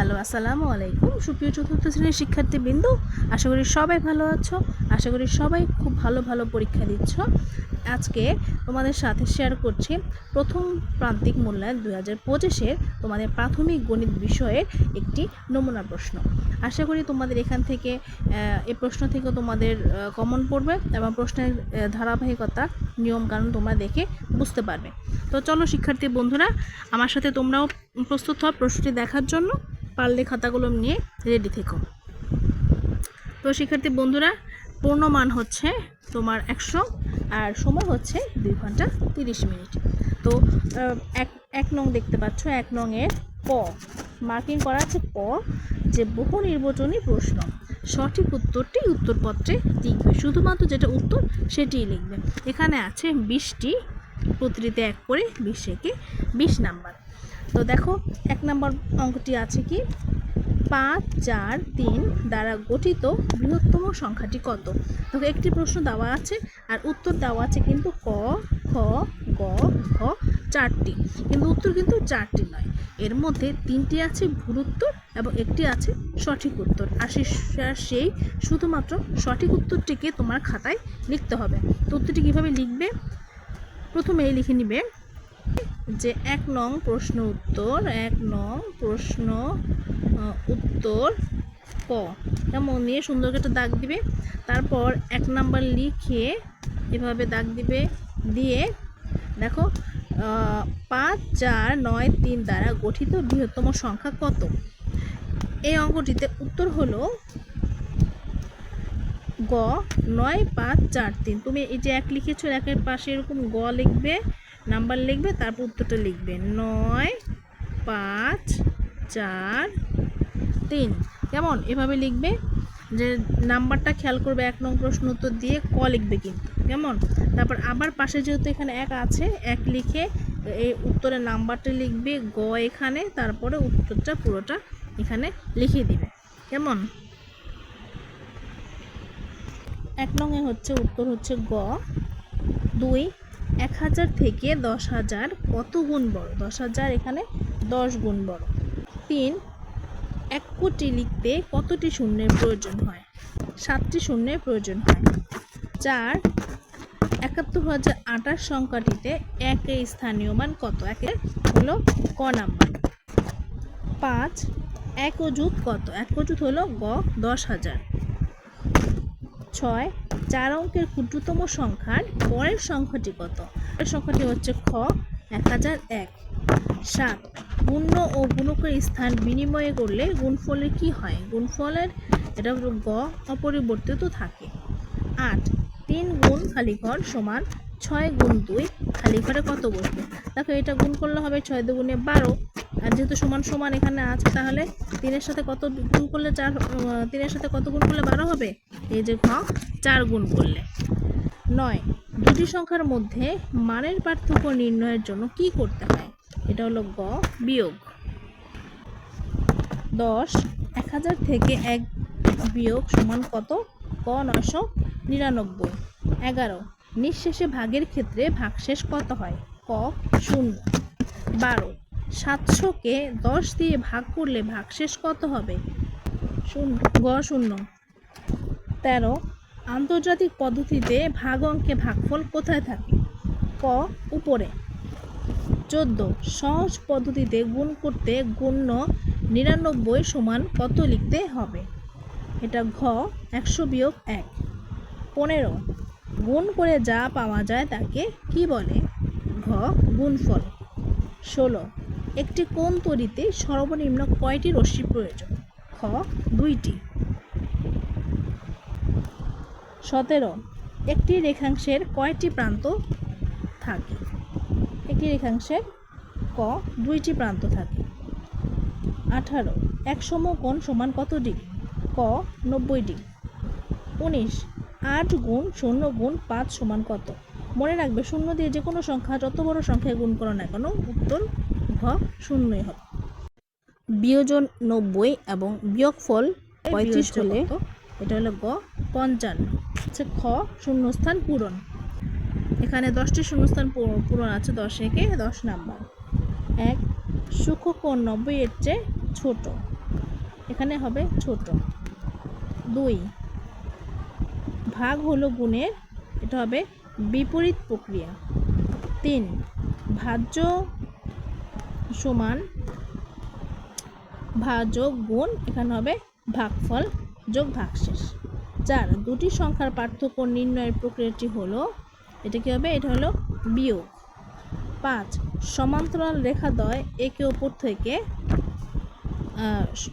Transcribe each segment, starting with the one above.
Hello, আসসালামু আলাইকুম। সুপ্রিয় চতুর্থ শ্রেণির শিক্ষার্থীবৃন্দ, আশা করি সবাই ভালো আছো, আশা করি সবাই খুব ভালো ভালো পরীক্ষা দিচ্ছ। আজকে তোমাদের সাথে শেয়ার করছি প্রথম প্রান্তিক মূল্যায়ন দু হাজার পঁচিশের তোমাদের প্রাথমিক গণিত বিষয়ের একটি নমুনা প্রশ্ন। আশা করি তোমাদের এখান থেকে এ প্রশ্ন থেকে তোমাদের কমন পড়বে এবং প্রশ্নের ধারাবাহিকতা, নিয়মকানুন তোমরা দেখে বুঝতে পারবে। তো চলো শিক্ষার্থী বন্ধুরা, আমার সাথে তোমরাও প্রস্তুত হও প্রশ্নটি দেখার জন্য। পারলে খাতাগুলো নিয়ে রেডি থেকো। তো শিক্ষার্থী বন্ধুরা, পূর্ণ মান হচ্ছে তোমার একশো আর সময় হচ্ছে দুই ঘণ্টা তিরিশ মিনিট। তো এক এক নং দেখতে পাচ্ছ, এক নংয়ের প। মার্কিং করা আছে প, যে বহু নির্বাচনী প্রশ্ন। সঠিক উত্তরটি উত্তরপত্রে লিখবে। শুধুমাত্র যেটা উত্তর সেটিই লিখবে। এখানে আছে বিশটি, প্রতিটিতে এক করে বিশ একে বিশ নাম্বার। তো দেখো, এক নম্বর অঙ্কটি আছে কি? পাঁচ, চার, তিন দ্বারা গঠিত বৃহত্তম সংখ্যাটি কত? দেখো, একটি প্রশ্ন দেওয়া আছে আর উত্তর দেওয়া আছে কিন্তু ক, খ, গ, ঘ, চারটি। কিন্তু উত্তর কিন্তু চারটি নয়। এর মধ্যে তিনটি আছে ভুল উত্তর এবং একটি আছে সঠিক উত্তর। আর সেই শুধুমাত্র সঠিক উত্তরটিকে তোমার খাতায় লিখতে হবে। তো উত্তরটি কীভাবে লিখবে? প্রথমেই লিখে নিবে যে এক নং প্রশ্ন উত্তর, এক নং প্রশ্ন উত্তর ক। কেমন নিয়ে সুন্দর একটা দাগ দিবে। তারপর এক নাম্বার লিখে এভাবে দাগ দিবে, দিয়ে দেখো পাঁচ, চার, নয়, তিন দ্বারা গঠিত বৃহত্তম সংখ্যা কত? এই অঙ্কটিতে উত্তর হলো গ, নয়, পাঁচ, চার, তিন। তুমি এই যে এক লিখেছো, একের পাশে এরকম গ লিখবে নাম্বার লিখবে, তারপর উত্তরটা লিখবে। নয়, পাঁচ, চার, তিন। কেমন? এভাবে লিখবে যে নাম্বারটা খেয়াল করবে, এক নং প্রশ্ন উত্তর দিয়ে ক লিখবে কিন্তু। কেমন? তারপর আবার পাশে যেহেতু এখানে এক আছে, এক লিখে এই উত্তরের নাম্বারটা লিখবে গ এখানে, তারপরে উত্তরটা পুরোটা এখানে লিখিয়ে দিবে। কেমন? এক নঙে হচ্ছে, উত্তর হচ্ছে গ। দুই এক হাজার থেকে দশ হাজার কত গুণ বড়? দশ হাজার এখানে দশ গুণ বড়। তিন, এক কোটি লিখতে কতটি শূন্যের প্রয়োজন হয়? সাতটি শূন্যের প্রয়োজন হয়। চার, একাত্তর হাজার আঠাশ সংখ্যাটিতে একের স্থানীয় মান কত? একের হলো ক নাম্বার। পাঁচ, এক অযুত কত? এক অযুত হলো গ, দশ হাজার। ছয় চার অঙ্কের ক্ষুদ্রতম সংখ্যার পরের সংখ্যাটি কত? সংখ্যাটি হচ্ছে খ, এক হাজার এক। সাত গুণ্য ও গুণকের স্থান বিনিময়ে করলে গুণফলের কি হয়? গুণফলের, এটা গ, অপরিবর্তিত থাকে। আট, তিন গুণ খালি ঘর সমান ছয় গুণ দুই, খালি ঘরে কত বসবে? দেখো এটা গুণ করলে হবে ছয় দুগুণে বারো। আর যেহেতু সমান সমান এখানে আছে, তাহলে তিনের সাথে কত গুণ করলে চার তিনের সাথে কত গুণ করলে বারো হবে? এই যে ঘ, চার গুণ করলে। নয়, দুটি সংখ্যার মধ্যে মানের পার্থক্য নির্ণয়ের জন্য কি করতে হয়? এটা হলো গ, বিয়োগ। দশ, এক হাজার থেকে এক বিয়োগ সমান কত? ক নশো নিরানব্বই। এগারো, নিঃশেষে ভাগের ক্ষেত্রে ভাগশেষ কত হয়? ক, শূন্য। বারো সাতশোকে দশ দিয়ে ভাগ করলে ভাগশেষ কত হবে? শূন্য, গ শূন্য। তেরো, আন্তর্জাতিক পদ্ধতিতে ভাগ অঙ্কে ভাগফল কোথায় থাকে? ক, উপরে। চোদ্দ, সহজ পদ্ধতিতে গুণ করতে গুণ্য নিরানব্বই সমান কত লিখতে হবে? এটা ঘ, একশো বিয়োগ এক। পনেরো, গুণ করে যা পাওয়া যায় তাকে কি বলে? ঘ, গুণফল। ষোলো একটি কোণ তৈরিতে সর্বনিম্ন কয়টি রশ্মি প্রয়োজন? খ, দুইটি। সতেরো, একটি রেখাংশের কয়টি প্রান্ত থাকে? একটি রেখাংশের ক, দুইটি প্রান্ত থাকে। আঠারো, এক সমকোণ সমান কত ডিগ্রি? ক, নব্বই ডিগ্রি। উনিশ, আট গুণ শূন্য গুণ পাঁচ সমান কত? মনে রাখবে, শূন্য দিয়ে যে কোনো সংখ্যা, যত বড় সংখ্যায় গুণ করো না কেন, উত্তর ঘ শূন্যই হবে। বিয়োজন নব্বই এবং বিয়োগফল পঁয়ত্রিশ হলে এটা হলো গ পঞ্চান্ন। হচ্ছে খ শূন্যস্থান পূরণ। এখানে দশটি শূন্যস্থান পূরণ আছে দশ একে দশ নাম্বার। এক সূক্ষ্মকোণ নব্বই এর চেয়ে ছোট। এখানে হবে ছোট। দুই ভাগ হলো গুণের এটা হবে বিপরীত প্রক্রিয়া। তিন ভাজ্য সমান ভাজক গুণ, এখানে হবে ভাগফল যোগ ভাগশেষ। চার, দুটি সংখ্যার পার্থক্য নির্ণয়ের প্রক্রিয়াটি হলো, এটা কি হবে? এটা হলো বিয়োগ। পাঁচ, সমান্তরাল রেখাদ্বয় একে অপর থেকে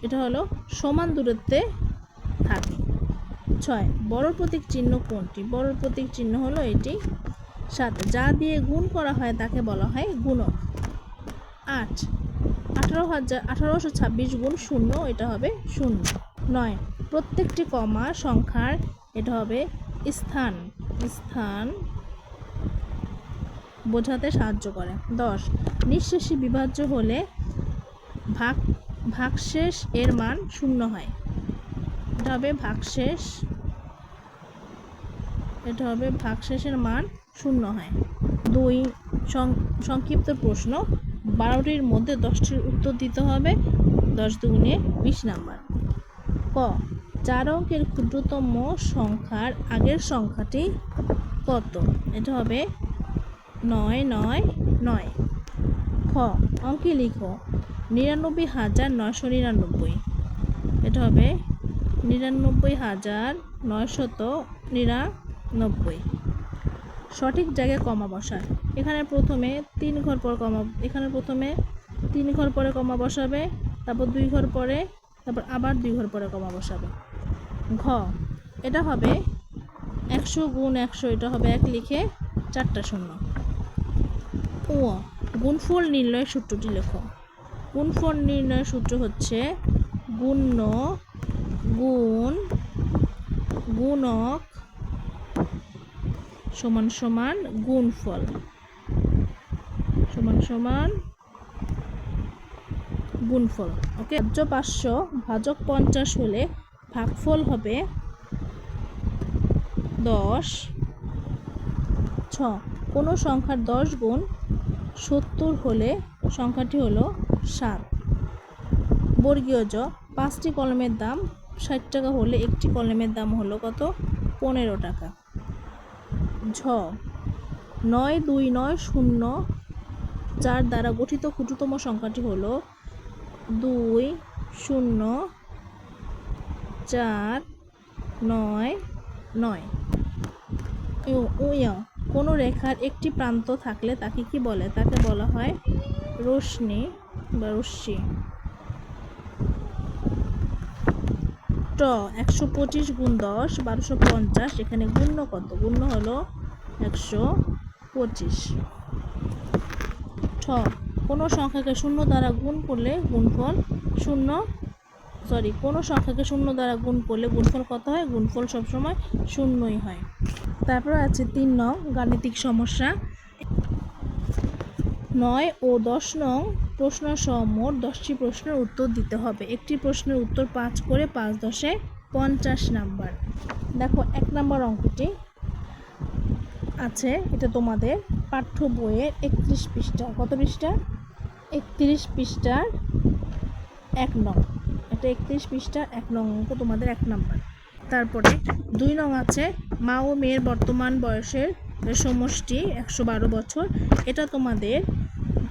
এটা হলো সমান দূরত্বে থাকে। ছয়, বড় প্রতীক চিহ্ন কোনটি? বড় প্রতীক চিহ্ন হলো এটি। সাত, যা দিয়ে গুণ করা হয় তাকে বলা হয় গুণক। আট। আঠারো হাজার, আঠারোশো ছাব্বিশ গুণ শূন্য, এটা হবে শূন্য। নয়। প্রত্যেকটি কমা সংখ্যার, এটা হবে স্থান। স্থান বোঝাতে সাহায্য করে। দশ। নিঃশেষী বিভাজ্য হলে ভাগ, ভাগশেষ এর মান শূন্য হয়। এটা হবে ভাগশেষ, এটা হবে ভাগশেষের মান শূন্য হয়। দুই সংক্ষিপ্ত প্রশ্ন। বারোটির মধ্যে দশটির উত্তর দিতে হবে। দশ দুগুণে বিশ নাম্বার। ক চার অঙ্কের ক্ষুদ্রতম সংখ্যার আগের সংখ্যাটি কত? এটা হবে নয় নয় নয়। খ, অঙ্কে লিখো। নিরানব্বই হাজার নয়শো নিরানব্বই। এটা হবে নিরানব্বই হাজার নয়শত নিরানব্বই। সঠিক জায়গায় কমা বসায়। এখানে প্রথমে তিন ঘর পর কমা, এখানে প্রথমে তিন ঘর পরে কমা বসাবে, তারপর দুই ঘর পরে, তারপর আবার দুই ঘর পরে কমা বসাবে। ঘ, এটা হবে একশো গুণ একশো, এটা হবে এক লিখে চারটা শূন্য। ও গুণফল নির্ণয়ের সূত্রটি লেখো। গুণফল নির্ণয়ের সূত্র হচ্ছে গুণ্য গুণ গুণক সমান সমান গুণফল। সমান সমান গুণফল, ওকে? ভাজ্য পাঁচশো, ভাজক পঞ্চাশ হলে ভাগফল হবে দশ, ছ। কোনো সংখ্যার দশ গুণ সত্তর হলে সংখ্যাটি হলো সাত। বর্গীয় জ, পাঁচটি কলমের দাম ষাট টাকা হলে একটি কলমের দাম হলো কত? পনেরো টাকা। ঝ। নয় দুই নয় শূন্য চার দ্বারা গঠিত ক্ষুদ্রতম সংখ্যাটি হলো দুই শূন্য চার নয় নয়। কোনো রেখার একটি প্রান্ত থাকলে তাকে কি বলে? তাকে বলা হয় রশ্মি বা রশ্মি। ট একশো পঁচিশ গুণ দশ, বারোশো পঞ্চাশ, এখানে গুণ্য কত? গুণ্য হলো একশো পঁচিশ। ঠ, কোনো সংখ্যাকে শূন্য দ্বারা গুণ করলে গুণফল শূন্য সরি কোনো সংখ্যাকে শূন্য দ্বারা গুণ করলে গুণফল কত হয়? গুণফল সবসময় শূন্যই হয়। তারপর আছে তিন নং গাণিতিক সমস্যা। নয় ও দশ নং প্রশ্ন সহ মোট দশটি প্রশ্নের উত্তর দিতে হবে। একটি প্রশ্নের উত্তর পাঁচ করে পাঁচ দশে পঞ্চাশ নাম্বার। দেখো, এক নম্বর অঙ্কটি আছে, এটা তোমাদের পাঠ্য বইয়ের একত্রিশ পৃষ্ঠা। কত পৃষ্ঠা? একত্রিশ পৃষ্ঠার এক নং। এটা একত্রিশ পৃষ্ঠার এক নং অঙ্ক, তোমাদের এক নম্বর। তারপরে দুই নং আছে, মা ও মেয়ের বর্তমান বয়সের সমষ্টি, একশো বারো বছর। এটা তোমাদের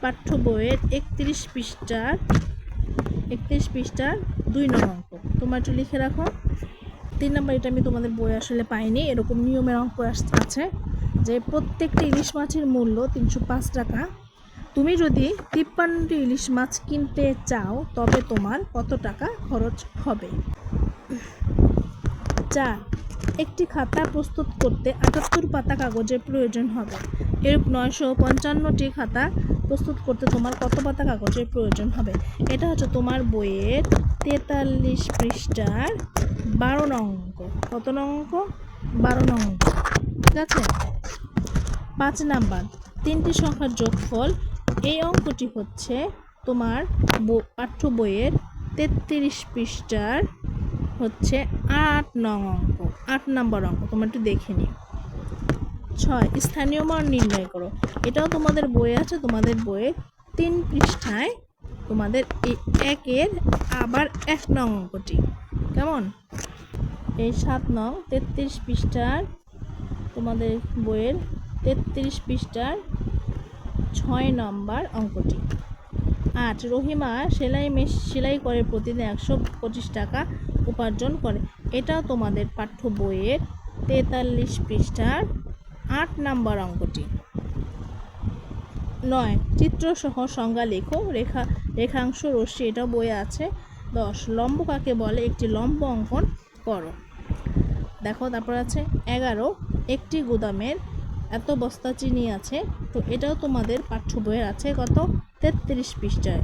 পাঠ্য বইয়ের একত্রিশ পৃষ্ঠার একত্রিশ পৃষ্ঠার দুই নম্বর অঙ্ক। তোমার একটু লিখে রাখো। তিন নম্বর এটা আমি তোমাদের বই আসলে পাইনি, এরকম নিয়মের অঙ্ক আছে যে প্রত্যেকটা ইলিশ মাছের মূল্য তিনশো পাঁচ টাকা। তুমি যদি তিপ্পান্নটি ইলিশ মাছ কিনতে চাও, তবে তোমার কত টাকা খরচ হবে? চার, একটি খাতা প্রস্তুত করতে আটাত্তর পাতা কাগজের প্রয়োজন হবে। এরূপ নয়শো পঞ্চান্নটি খাতা প্রস্তুত করতে তোমার কত পাতা কাগজের প্রয়োজন হবে? এটা হচ্ছে তোমার বইয়ের তেতাল্লিশ পৃষ্ঠার বারো নং অঙ্ক। কত নং অঙ্ক? বারো নং অঙ্ক। ঠিক আছে? পাঁচ নাম্বার। তিনটি সংখ্যার যোগফল। এই অঙ্কটি হচ্ছে তোমার পাঠ্য বইয়ের তেত্রিশ পৃষ্ঠার হচ্ছে আট নং অঙ্ক। আট নম্বর অঙ্ক। তোমরা একটু দেখে নিও। ছয়, স্থানীয় মান নির্ণয় করো। এটাও তোমাদের বই আছে, তোমাদের বইয়ে তিন পৃষ্ঠায় তোমাদের এই একের আবার এক নং অঙ্কটি। কেমন? এই সাত নং তেত্রিশ পৃষ্ঠার তোমাদের বইয়ের তেত্রিশ পৃষ্ঠার ছয় নম্বর অঙ্কটি। আট, রহিমা সেলাই মেশ, সেলাই করে প্রতিদিন একশো পঁচিশ টাকা উপার্জন করে। এটাও তোমাদের পাঠ্য বইয়ের তেতাল্লিশ পৃষ্ঠার আট নাম্বার অঙ্কটি। নয়, চিত্রসহ সংজ্ঞা লেখো। রেখা, রেখাংশ রশ্মি, এটা বইয়ে আছে। দশ, লম্ব কাকে বলে? একটি লম্ব অঙ্কন করো। দেখো, তারপর আছে এগারো, একটি গুদামের এত বস্তা চিনি আছে, তো এটাও তোমাদের পাঠ্য বইয়ের আছে কত? তেত্রিশ পৃষ্ঠায়।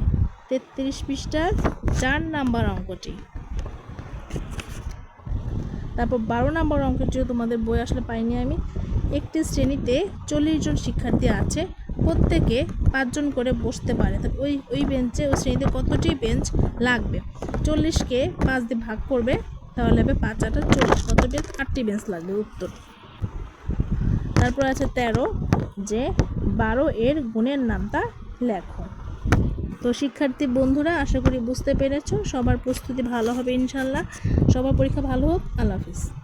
তেত্রিশ পৃষ্ঠার চার নাম্বার অঙ্কটি। তারপর বারো নাম্বার অঙ্কটিও তোমাদের বই আসলে পাইনি আমি। একটি শ্রেণীতে চল্লিশ জন শিক্ষার্থী আছে, প্রত্যেকে পাঁচজন করে বসতে পারে। তো ওই ওই বেঞ্চে, ওই শ্রেণীতে কতটি বেঞ্চ লাগবে? চল্লিশকে পাঁচ দিয়ে ভাগ করবে, তাহলে হবে পাঁচ আটা চল্লিশ কত বেঞ্চ আটটি বেঞ্চ লাগবে উত্তর। তারপর আছে তেরো, যে বারো এর গুণের নামটা লেখো। তো শিক্ষার্থী বন্ধুরা, আশা করি বুঝতে পেরেছ। সবার প্রস্তুতি ভালো হবে ইনশাল্লাহ। সবার পরীক্ষা ভালো হোক। আল্লাহ হাফিজ।